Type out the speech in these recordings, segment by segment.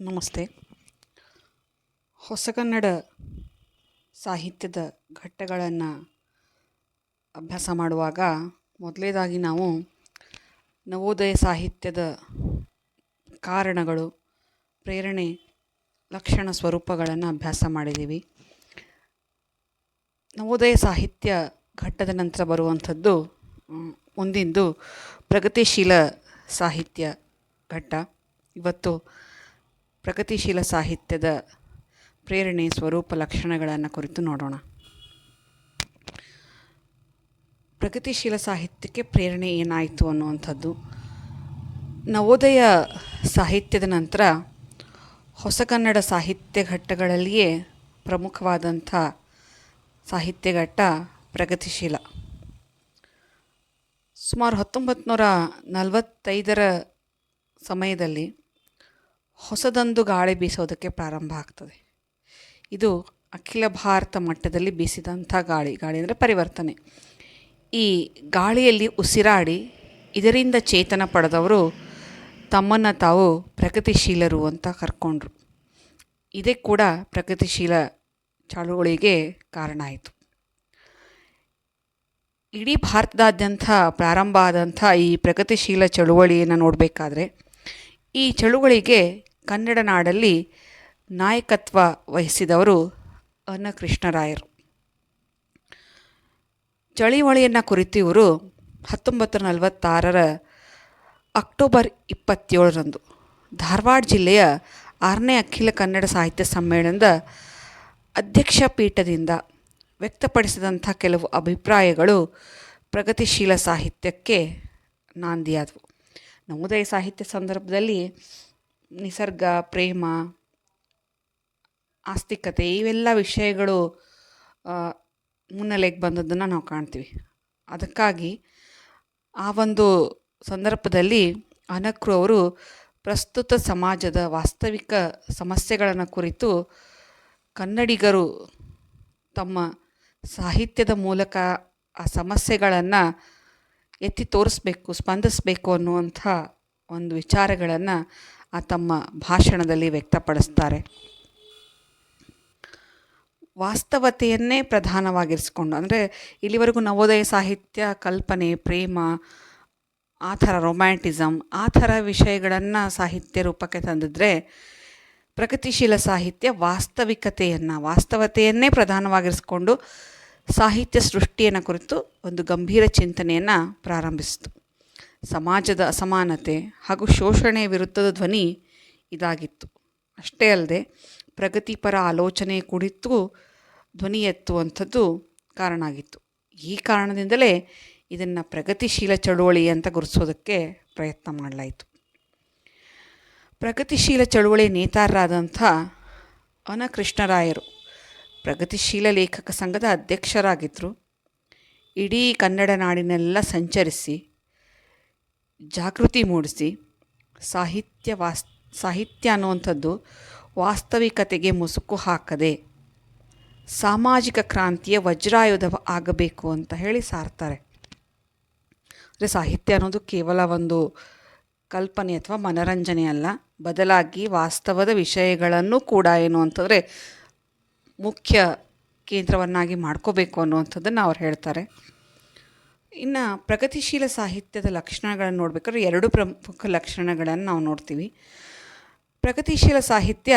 ನಮಸ್ತೆ. ಹೊಸಗನ್ನಡ ಸಾಹಿತ್ಯದ ಘಟ್ಟಗಳನ್ನು ಅಭ್ಯಾಸ ಮಾಡುವಾಗ ಮೊದಲನೇದಾಗಿ ನಾವು ನವೋದಯ ಸಾಹಿತ್ಯದ ಕಾರಣಗಳು, ಪ್ರೇರಣೆ, ಲಕ್ಷಣ ಸ್ವರೂಪಗಳನ್ನು ಅಭ್ಯಾಸ ಮಾಡಿದ್ದೀವಿ. ನವೋದಯ ಸಾಹಿತ್ಯ ಘಟ್ಟದ ನಂತರ ಬರುವಂಥದ್ದು ಮುಂದಿಂದು ಪ್ರಗತಿಶೀಲ ಸಾಹಿತ್ಯ ಘಟ್ಟ. ಇವತ್ತು ಪ್ರಗತಿಶೀಲ ಸಾಹಿತ್ಯದ ಪ್ರೇರಣೆ ಸ್ವರೂಪ ಲಕ್ಷಣಗಳನ್ನು ಕುರಿತು ನೋಡೋಣ. ಪ್ರಗತಿಶೀಲ ಸಾಹಿತ್ಯಕ್ಕೆ ಪ್ರೇರಣೆ ಏನಾಯಿತು ಅನ್ನುವಂಥದ್ದು. ನವೋದಯ ಸಾಹಿತ್ಯದ ನಂತರ ಹೊಸಗನ್ನಡ ಸಾಹಿತ್ಯ ಘಟ್ಟಗಳಲ್ಲಿಯೇ ಪ್ರಮುಖವಾದಂಥ ಸಾಹಿತ್ಯ ಘಟ್ಟ ಪ್ರಗತಿಶೀಲ. ಸುಮಾರು ಹತ್ತೊಂಬತ್ತು ನೂರ ನಲವತ್ತೈದರ ಸಮಯದಲ್ಲಿ ಹೊಸದೊಂದು ಗಾಳಿ ಬೀಸೋದಕ್ಕೆ ಪ್ರಾರಂಭ ಆಗ್ತದೆ. ಇದು ಅಖಿಲ ಭಾರತ ಮಟ್ಟದಲ್ಲಿ ಬೀಸಿದಂಥ ಗಾಳಿ. ಗಾಳಿ ಅಂದರೆ ಪರಿವರ್ತನೆ. ಈ ಗಾಳಿಯಲ್ಲಿ ಉಸಿರಾಡಿ ಇದರಿಂದ ಚೇತನ ಪಡೆದವರು ತಮ್ಮನ್ನು ತಾವು ಪ್ರಗತಿಶೀಲರು ಅಂತ ಕರ್ಕೊಂಡ್ರು. ಇದೇ ಕೂಡ ಪ್ರಗತಿಶೀಲ ಚಳುವಳಿಗೆ ಕಾರಣ ಆಯಿತು. ಇಡೀ ಭಾರತದಾದ್ಯಂತ ಪ್ರಾರಂಭ ಆದಂಥ ಈ ಪ್ರಗತಿಶೀಲ ಚಳುವಳಿಯನ್ನು ನೋಡಬೇಕಾದ್ರೆ ಈ ಚಳುವಳಿಗೆ ಕನ್ನಡ ನಾಡಲ್ಲಿ ನಾಯಕತ್ವ ವಹಿಸಿದವರು ಅನ್ನಕೃಷ್ಣರಾಯರು. ಚಳುವಳಿಯನ್ನು ಕುರಿತು ಇವರು ಹತ್ತೊಂಬತ್ತು ನಲವತ್ತಾರರ ಅಕ್ಟೋಬರ್ ಇಪ್ಪತ್ತೇಳರಂದು ಧಾರವಾಡ ಜಿಲ್ಲೆಯ ಆರನೇ ಅಖಿಲ ಕನ್ನಡ ಸಾಹಿತ್ಯ ಸಮ್ಮೇಳನದ ಅಧ್ಯಕ್ಷ ಪೀಠದಿಂದ ವ್ಯಕ್ತಪಡಿಸಿದಂಥ ಕೆಲವು ಅಭಿಪ್ರಾಯಗಳು ಪ್ರಗತಿಶೀಲ ಸಾಹಿತ್ಯಕ್ಕೆ ನಾಂದಿಯಾದವು. ನವೋದಯ ಸಾಹಿತ್ಯ ಸಂದರ್ಭದಲ್ಲಿ ನಿಸರ್ಗ, ಪ್ರೇಮ, ಆಸ್ತಿಕತೆ ಇವೆಲ್ಲ ವಿಷಯಗಳು ಮುನ್ನೆಲೆಗೆ ಬಂದದ್ದನ್ನು ನಾವು ಕಾಣ್ತೀವಿ. ಅದಕ್ಕಾಗಿ ಆ ಒಂದು ಸಂದರ್ಭದಲ್ಲಿ ಅನಕ್ರು ಅವರು ಪ್ರಸ್ತುತ ಸಮಾಜದ ವಾಸ್ತವಿಕ ಸಮಸ್ಯೆಗಳನ್ನು ಕುರಿತು ಕನ್ನಡಿಗರು ತಮ್ಮ ಸಾಹಿತ್ಯದ ಮೂಲಕ ಆ ಸಮಸ್ಯೆಗಳನ್ನು ಎತ್ತಿ ತೋರಿಸ್ಬೇಕು, ಸ್ಪಂದಿಸಬೇಕು ಅನ್ನುವಂಥ ಒಂದು ವಿಚಾರಗಳನ್ನು ಆ ತಮ್ಮ ಭಾಷಣದಲ್ಲಿ ವ್ಯಕ್ತಪಡಿಸ್ತಾರೆ. ವಾಸ್ತವತೆಯನ್ನೇ ಪ್ರಧಾನವಾಗಿರಿಸಿಕೊಂಡು, ಅಂದರೆ ಇಲ್ಲಿವರೆಗೂ ನವೋದಯ ಸಾಹಿತ್ಯ, ಕಲ್ಪನೆ, ಪ್ರೇಮ, ಆ ಥರ ರೊಮ್ಯಾಂಟಿಸಮ್ ಆ ಥರ ವಿಷಯಗಳನ್ನು ಸಾಹಿತ್ಯ ರೂಪಕ್ಕೆ ತಂದಿದ್ರೆ ಪ್ರಗತಿಶೀಲ ಸಾಹಿತ್ಯ ವಾಸ್ತವಿಕತೆಯನ್ನು, ವಾಸ್ತವತೆಯನ್ನೇ ಪ್ರಧಾನವಾಗಿರಿಸ್ಕೊಂಡು ಸಾಹಿತ್ಯ ಸೃಷ್ಟಿಯನ್ನು ಕುರಿತು ಒಂದು ಗಂಭೀರ ಚಿಂತನೆಯನ್ನು ಪ್ರಾರಂಭಿಸಿತು. ಸಮಾಜದ ಅಸಮಾನತೆ ಹಾಗೂ ಶೋಷಣೆ ವಿರುದ್ಧದ ಧ್ವನಿ ಇದಾಗಿತ್ತು. ಅಷ್ಟೇ ಅಲ್ಲದೆ ಪ್ರಗತಿಪರ ಆಲೋಚನೆ ಕುರಿತು ಧ್ವನಿ ಎತ್ತುವಂಥದ್ದು ಕಾರಣ ಆಗಿತ್ತು. ಈ ಕಾರಣದಿಂದಲೇ ಇದನ್ನು ಪ್ರಗತಿಶೀಲ ಚಳುವಳಿ ಅಂತ ಗುರುತಿಸೋದಕ್ಕೆ ಪ್ರಯತ್ನ ಮಾಡಲಾಯಿತು. ಪ್ರಗತಿಶೀಲ ಚಳುವಳಿ ನೇತಾರರಾದಂಥ ಅನ ಕೃಷ್ಣರಾಯರು ಪ್ರಗತಿಶೀಲ ಲೇಖಕ ಸಂಘದ ಅಧ್ಯಕ್ಷರಾಗಿದ್ದರು ಇಡೀ ಕನ್ನಡ ನಾಡಿನೆಲ್ಲ ಸಂಚರಿಸಿ, ಜಾಗೃತಿ ಮೂಡಿಸಿ, ಸಾಹಿತ್ಯ ವಾಸ್, ಸಾಹಿತ್ಯ ಅನ್ನುವಂಥದ್ದು ವಾಸ್ತವಿಕತೆಗೆ ಮುಸುಕು ಹಾಕದೆ, ಸಾಮಾಜಿಕ ಕ್ರಾಂತಿಯ ವಜ್ರಾಯುಧ ಆಗಬೇಕು ಅಂತ ಹೇಳಿ ಸಾರ್ತಾರೆ. ಅಂದರೆ ಸಾಹಿತ್ಯ ಅನ್ನೋದು ಕೇವಲ ಒಂದು ಕಲ್ಪನೆ ಅಥವಾ ಮನರಂಜನೆ ಅಲ್ಲ, ಬದಲಾಗಿ ವಾಸ್ತವದ ವಿಷಯಗಳನ್ನು ಕೂಡ ಏನು ಅಂತಂದರೆ ಮುಖ್ಯ ಕೇಂದ್ರವನ್ನಾಗಿ ಮಾಡ್ಕೋಬೇಕು ಅನ್ನುವಂಥದ್ದನ್ನು ಅವ್ರು ಹೇಳ್ತಾರೆ. ಇನ್ನು ಪ್ರಗತಿಶೀಲ ಸಾಹಿತ್ಯದ ಲಕ್ಷಣಗಳನ್ನು ನೋಡಬೇಕಾದ್ರೆ ಎರಡು ಪ್ರಮುಖ ಲಕ್ಷಣಗಳನ್ನು ನಾವು ನೋಡ್ತೀವಿ. ಪ್ರಗತಿಶೀಲ ಸಾಹಿತ್ಯ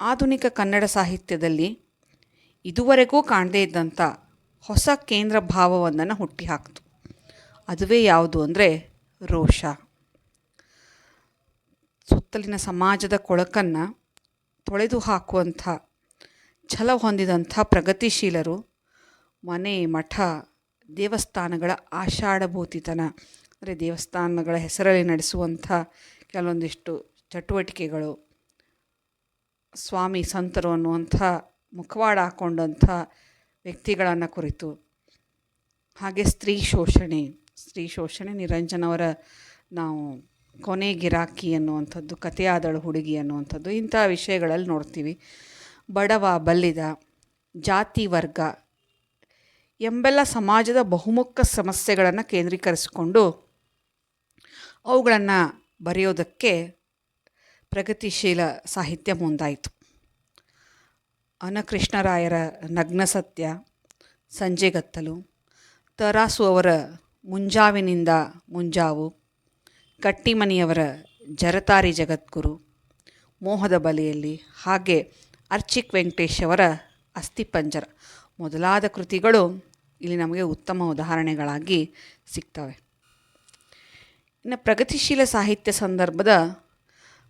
ಆಧುನಿಕ ಕನ್ನಡ ಸಾಹಿತ್ಯದಲ್ಲಿ ಇದುವರೆಗೂ ಕಾಣದೇ ಇದ್ದಂಥ ಹೊಸ ಕೇಂದ್ರ ಭಾವವೊಂದನ್ನು ಹುಟ್ಟಿಹಾಕ್ತು. ಅದುವೇ ಯಾವುದು ಅಂದರೆ ರೋಷ. ಸುತ್ತಲಿನ ಸಮಾಜದ ಕೊಳಕನ್ನು ತೊಳೆದು ಹಾಕುವಂಥ ಛಲ ಹೊಂದಿದಂಥ ಪ್ರಗತಿಶೀಲರು, ಮನೆ, ಮಠ, ದೇವಸ್ಥಾನಗಳ ಆಷಾಢಭೂತಿತನ, ಅಂದರೆ ದೇವಸ್ಥಾನಗಳ ಹೆಸರಲ್ಲಿ ನಡೆಸುವಂಥ ಕೆಲವೊಂದಿಷ್ಟು ಚಟುವಟಿಕೆಗಳು, ಸ್ವಾಮಿ ಸಂತರು ಅನ್ನುವಂಥ ಮುಖವಾಡ ಹಾಕ್ಕೊಂಡಂಥ ವ್ಯಕ್ತಿಗಳನ್ನು ಕುರಿತು. ಹಾಗೆ ಸ್ತ್ರೀ ಶೋಷಣೆ ಸ್ತ್ರೀ ಶೋಷಣೆ ನಿರಂಜನವರ ನಾವು ಕೊನೆ ಗಿರಾಕಿ ಅನ್ನುವಂಥದ್ದು, ಕಥೆಯಾದಳು ಹುಡುಗಿ ಅನ್ನುವಂಥದ್ದು ಇಂಥ ವಿಷಯಗಳಲ್ಲಿ ನೋಡ್ತೀವಿ. ಬಡವ ಬಲ್ಲಿದ ಜಾತಿ ವರ್ಗ ಎಂಬೆಲ್ಲ ಸಮಾಜದ ಬಹುಮುಖ ಸಮಸ್ಯೆಗಳನ್ನು ಕೇಂದ್ರೀಕರಿಸಿಕೊಂಡು ಅವುಗಳನ್ನು ಬರೆಯೋದಕ್ಕೆ ಪ್ರಗತಿಶೀಲ ಸಾಹಿತ್ಯ ಮುಂದಾಯಿತು. ಅನಕೃಷ್ಣರಾಯರ ನಗ್ನ ಸತ್ಯ ಸಂಜೆಗತ್ತಲು ತರಾಸು ಅವರ ಮುಂಜಾವಿನಿಂದ ಮುಂಜಾವು, ಕಟ್ಟಿಮನಿಯವರ ಜರತಾರಿ ಜಗದ್ಗುರು, ಮೋಹದ ಬಲೆಯಲ್ಲಿ ಹಾಗೆ ಅರ್ಚಿಕ್ ವೆಂಕಟೇಶ್ ಅವರ ಅಸ್ಥಿಪಂಜರ ಮೊದಲಾದ ಕೃತಿಗಳು ಇಲ್ಲಿ ನಮಗೆ ಉತ್ತಮ ಉದಾಹರಣೆಗಳಾಗಿ ಸಿಗ್ತವೆ. ಇನ್ನು ಪ್ರಗತಿಶೀಲ ಸಾಹಿತ್ಯ ಸಂದರ್ಭದ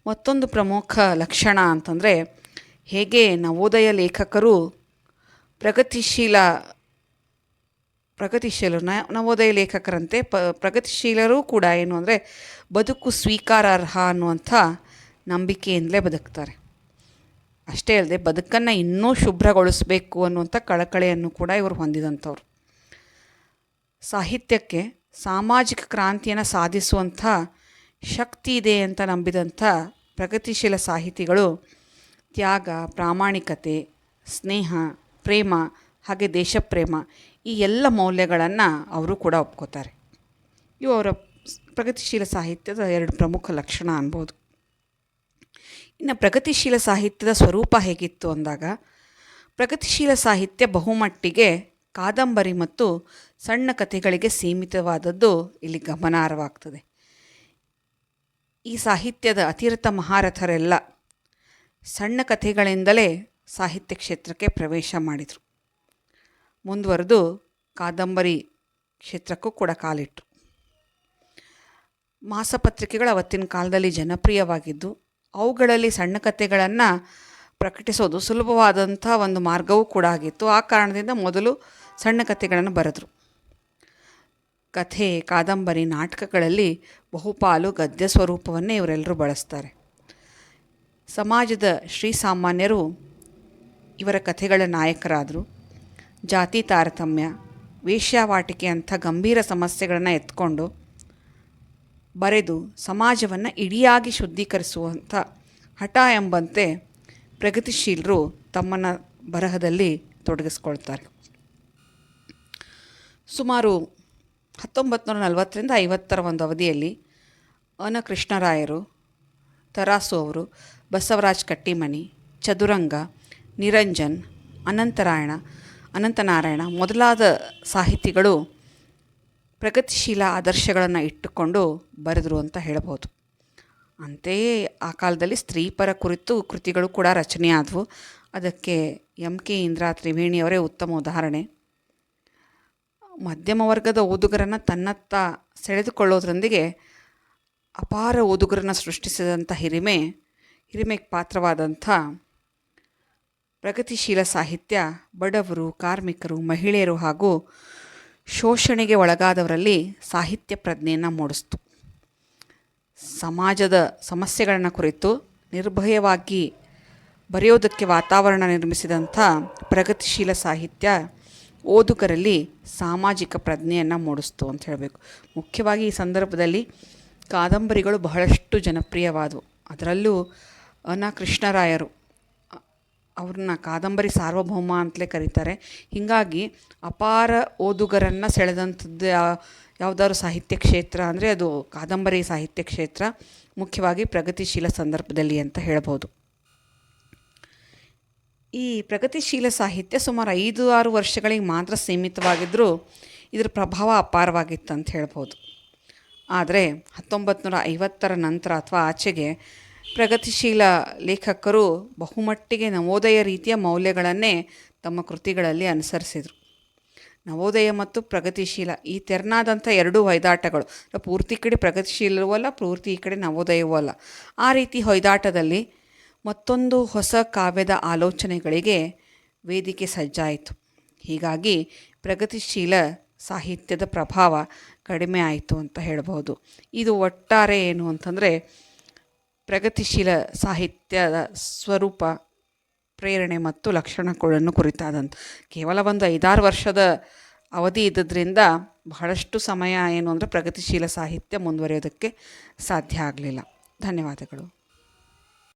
ಮತ್ತೊಂದು ಪ್ರಮುಖ ಲಕ್ಷಣ ಅಂತಂದರೆ, ಹೇಗೆ ನವೋದಯ ಲೇಖಕರು ಪ್ರಗತಿಶೀಲ, ಪ್ರಗತಿಶೀಲರು ನವೋದಯ ಲೇಖಕರಂತೆ ಪ, ಪ್ರಗತಿಶೀಲರು ಕೂಡ ಏನು ಅಂದರೆ ಬದುಕು ಸ್ವೀಕಾರಾರ್ಹ ಅನ್ನುವಂಥ ನಂಬಿಕೆಯಿಂದಲೇ ಬದುಕ್ತಾರೆ. ಅಷ್ಟೇ ಅಲ್ಲದೆ ಬದುಕನ್ನು ಇನ್ನೂ ಶುಭ್ರಗೊಳಿಸಬೇಕು ಅನ್ನುವಂಥ ಕಳಕಳೆಯನ್ನು ಕೂಡ ಇವರು ಹೊಂದಿದಂಥವ್ರು. ಸಾಹಿತ್ಯಕ್ಕೆ ಸಾಮಾಜಿಕ ಕ್ರಾಂತಿಯನ್ನು ಸಾಧಿಸುವಂಥ ಶಕ್ತಿ ಇದೆ ಅಂತ ನಂಬಿದಂಥ ಪ್ರಗತಿಶೀಲ ಸಾಹಿತಿಗಳು ತ್ಯಾಗ, ಪ್ರಾಮಾಣಿಕತೆ, ಸ್ನೇಹ, ಪ್ರೇಮ, ಹಾಗೆ ದೇಶಪ್ರೇಮ ಈ ಎಲ್ಲ ಮೌಲ್ಯಗಳನ್ನು ಅವರು ಕೂಡ ಒಪ್ಕೋತಾರೆ. ಇವು ಅವರ ಪ್ರಗತಿಶೀಲ ಸಾಹಿತ್ಯದ ಎರಡು ಪ್ರಮುಖ ಲಕ್ಷಣ ಅನ್ಬೋದು. ಇನ್ನು ಪ್ರಗತಿಶೀಲ ಸಾಹಿತ್ಯದ ಸ್ವರೂಪ ಹೇಗಿತ್ತು ಅಂದಾಗ, ಪ್ರಗತಿಶೀಲ ಸಾಹಿತ್ಯ ಬಹುಮಟ್ಟಿಗೆ ಕಾದಂಬರಿ ಮತ್ತು ಸಣ್ಣ ಕಥೆಗಳಿಗೆ ಸೀಮಿತವಾದದ್ದು ಇಲ್ಲಿ ಗಮನಾರ್ಹವಾಗ್ತದೆ. ಈ ಸಾಹಿತ್ಯದ ಅತಿರಥ ಮಹಾರಥರೆಲ್ಲ ಸಣ್ಣ ಕಥೆಗಳಿಂದಲೇ ಸಾಹಿತ್ಯ ಕ್ಷೇತ್ರಕ್ಕೆ ಪ್ರವೇಶ ಮಾಡಿದರು. ಮುಂದುವರೆದು ಕಾದಂಬರಿ ಕ್ಷೇತ್ರಕ್ಕೂ ಕೂಡ ಕಾಲಿಟ್ಟರು ಮಾಸಪತ್ರಿಕೆಗಳು ಅವತ್ತಿನ ಕಾಲದಲ್ಲಿ ಜನಪ್ರಿಯವಾಗಿದ್ದು ಅವುಗಳಲ್ಲಿ ಸಣ್ಣ ಕಥೆಗಳನ್ನು ಪ್ರಕಟಿಸೋದು ಸುಲಭವಾದಂಥ ಒಂದು ಮಾರ್ಗವೂ ಕೂಡ ಆಗಿತ್ತು. ಆ ಕಾರಣದಿಂದ ಮೊದಲು ಸಣ್ಣ ಕಥೆಗಳನ್ನು ಬರೆದರು. ಕಥೆ, ಕಾದಂಬರಿ, ನಾಟಕಗಳಲ್ಲಿ ಬಹುಪಾಲು ಗದ್ಯ ಸ್ವರೂಪವನ್ನೇ ಇವರೆಲ್ಲರೂ ಬಳಸ್ತಾರೆ. ಸಮಾಜದ ಶ್ರೀಸಾಮಾನ್ಯರು ಇವರ ಕಥೆಗಳ ನಾಯಕರಾದರು. ಜಾತಿ ತಾರತಮ್ಯ, ವೇಶ್ಯಾವಾಟಿಕೆ ಅಂಥ ಗಂಭೀರ ಸಮಸ್ಯೆಗಳನ್ನು ಎತ್ಕೊಂಡು ಬರೆದು ಸಮಾಜವನ್ನು ಇಡಿಯಾಗಿ ಶುದ್ಧೀಕರಿಸುವಂಥ ಹಠ ಎಂಬಂತೆ ಪ್ರಗತಿಶೀಲರು ತಮ್ಮನ ಬರಹದಲ್ಲಿ ತೊಡಗಿಸ್ಕೊಳ್ತಾರೆ. ಸುಮಾರು ಹತ್ತೊಂಬತ್ತು ನೂರ ನಲವತ್ತರಿಂದ ಐವತ್ತರ ಒಂದು ಅವಧಿಯಲ್ಲಿ ಅನ ಕೃಷ್ಣರಾಯರು ತರಾಸು ಅವರು, ಬಸವರಾಜ್ ಕಟ್ಟಿಮನಿ ಚದುರಂಗ, ನಿರಂಜನ್, ಅನಂತರಾಯಣ, ಅನಂತನಾರಾಯಣ ಮೊದಲಾದ ಸಾಹಿತಿಗಳು ಪ್ರಗತಿಶೀಲ ಆದರ್ಶಗಳನ್ನು ಇಟ್ಟುಕೊಂಡು ಬರೆದರು ಅಂತ ಹೇಳ್ಬೋದು. ಅಂತೆಯೇ ಆ ಕಾಲದಲ್ಲಿ ಸ್ತ್ರೀಪರ ಕುರಿತು ಕೃತಿಗಳು ಕೂಡ ರಚನೆಯಾದವು. ಅದಕ್ಕೆ ಎಂ ಕೆ ಇಂದಿರಾ ತ್ರಿವೇಣಿಯವರೇ ಉತ್ತಮ ಉದಾಹರಣೆ. ಮಧ್ಯಮ ವರ್ಗದ ಓದುಗರನ್ನು ತನ್ನತ್ತ ಸೆಳೆದುಕೊಳ್ಳೋದ್ರೊಂದಿಗೆ ಅಪಾರ ಓದುಗರನ್ನು ಸೃಷ್ಟಿಸಿದಂಥ ಹಿರಿಮೆ, ಹಿರಿಮೆಗೆ ಪಾತ್ರವಾದಂಥ ಪ್ರಗತಿಶೀಲ ಸಾಹಿತ್ಯ ಬಡವರು, ಕಾರ್ಮಿಕರು, ಮಹಿಳೆಯರು ಹಾಗೂ ಶೋಷಣೆಗೆ ಒಳಗಾದವರಲ್ಲಿ ಸಾಹಿತ್ಯ ಪ್ರಜ್ಞೆಯನ್ನು ಮೂಡಿಸ್ತು. ಸಮಾಜದ ಸಮಸ್ಯೆಗಳನ್ನು ಕುರಿತು ನಿರ್ಭಯವಾಗಿ ಬರೆಯೋದಕ್ಕೆ ವಾತಾವರಣ ನಿರ್ಮಿಸಿದಂಥ ಪ್ರಗತಿಶೀಲ ಸಾಹಿತ್ಯ ಓದುಗರಲ್ಲಿ ಸಾಮಾಜಿಕ ಪ್ರಜ್ಞೆಯನ್ನು ಮೂಡಿಸ್ತು ಅಂತ ಹೇಳಬೇಕು. ಮುಖ್ಯವಾಗಿ ಈ ಸಂದರ್ಭದಲ್ಲಿ ಕಾದಂಬರಿಗಳು ಬಹಳಷ್ಟು ಜನಪ್ರಿಯವಾದವು. ಅದರಲ್ಲೂ ಅನ ಕೃಷ್ಣರಾಯರು ಅವ್ರನ್ನ ಕಾದಂಬರಿ ಸಾರ್ವಭೌಮ ಅಂತಲೇ ಕರೀತಾರೆ. ಹೀಗಾಗಿ ಅಪಾರ ಓದುಗರನ್ನು ಸೆಳೆದಂಥದ್ದು ಯಾವುದಾದ್ರು ಸಾಹಿತ್ಯ ಕ್ಷೇತ್ರ ಅಂದರೆ ಅದು ಕಾದಂಬರಿ ಸಾಹಿತ್ಯ ಕ್ಷೇತ್ರ, ಮುಖ್ಯವಾಗಿ ಪ್ರಗತಿಶೀಲ ಸಂದರ್ಭದಲ್ಲಿ ಅಂತ ಹೇಳ್ಬೋದು. ಈ ಪ್ರಗತಿಶೀಲ ಸಾಹಿತ್ಯ ಸುಮಾರು ಐದು ಆರು ವರ್ಷಗಳಿಗೆ ಮಾತ್ರ ಸೀಮಿತವಾಗಿದ್ದರೂ ಇದರ ಪ್ರಭಾವ ಅಪಾರವಾಗಿತ್ತು ಅಂತ ಹೇಳ್ಬೋದು. ಆದರೆ ಹತ್ತೊಂಬತ್ತು ನೂರ ಐವತ್ತರ ನಂತರ ಅಥವಾ ಆಚೆಗೆ ಪ್ರಗತಿಶೀಲ ಲೇಖಕರು ಬಹುಮಟ್ಟಿಗೆ ನವೋದಯ ರೀತಿಯ ಮೌಲ್ಯಗಳನ್ನೇ ತಮ್ಮ ಕೃತಿಗಳಲ್ಲಿ ಅನುಸರಿಸಿದರು. ನವೋದಯ ಮತ್ತು ಪ್ರಗತಿಶೀಲ ಈ ತೆರನಾದಂಥ ಎರಡೂ ಹೊಯ್ದಾಟಗಳು. ಪೂರ್ತಿ ಕಡೆ ಪ್ರಗತಿಶೀಲವೂ ಅಲ್ಲ, ಪೂರ್ತಿ ಈ ಕಡೆ ನವೋದಯವೂ ಅಲ್ಲ. ಆ ರೀತಿ ಹೊಯ್ದಾಟದಲ್ಲಿ ಮತ್ತೊಂದು ಹೊಸ ಕಾವ್ಯದ ಆಲೋಚನೆಗಳಿಗೆ ವೇದಿಕೆ ಸಜ್ಜಾಯಿತು. ಹೀಗಾಗಿ ಪ್ರಗತಿಶೀಲ ಸಾಹಿತ್ಯದ ಪ್ರಭಾವ ಕಡಿಮೆ ಆಯಿತು ಅಂತ ಹೇಳ್ಬೋದು. ಇದು ಒಟ್ಟಾರೆ ಏನು ಅಂತಂದರೆ ಪ್ರಗತಿಶೀಲ ಸಾಹಿತ್ಯದ ಸ್ವರೂಪ, ಪ್ರೇರಣೆ ಮತ್ತು ಲಕ್ಷಣಗಳನ್ನು ಕುರಿತಾದಂಥ ಕೇವಲ ಒಂದು ಐದಾರು ವರ್ಷದ ಅವಧಿ ಇದ್ದದ್ರಿಂದ ಬಹಳಷ್ಟು ಸಮಯ ಏನು ಅಂದರೆ ಪ್ರಗತಿಶೀಲ ಸಾಹಿತ್ಯ ಮುಂದುವರಿಯೋದಕ್ಕೆ ಸಾಧ್ಯ ಆಗಲಿಲ್ಲ. ಧನ್ಯವಾದಗಳು.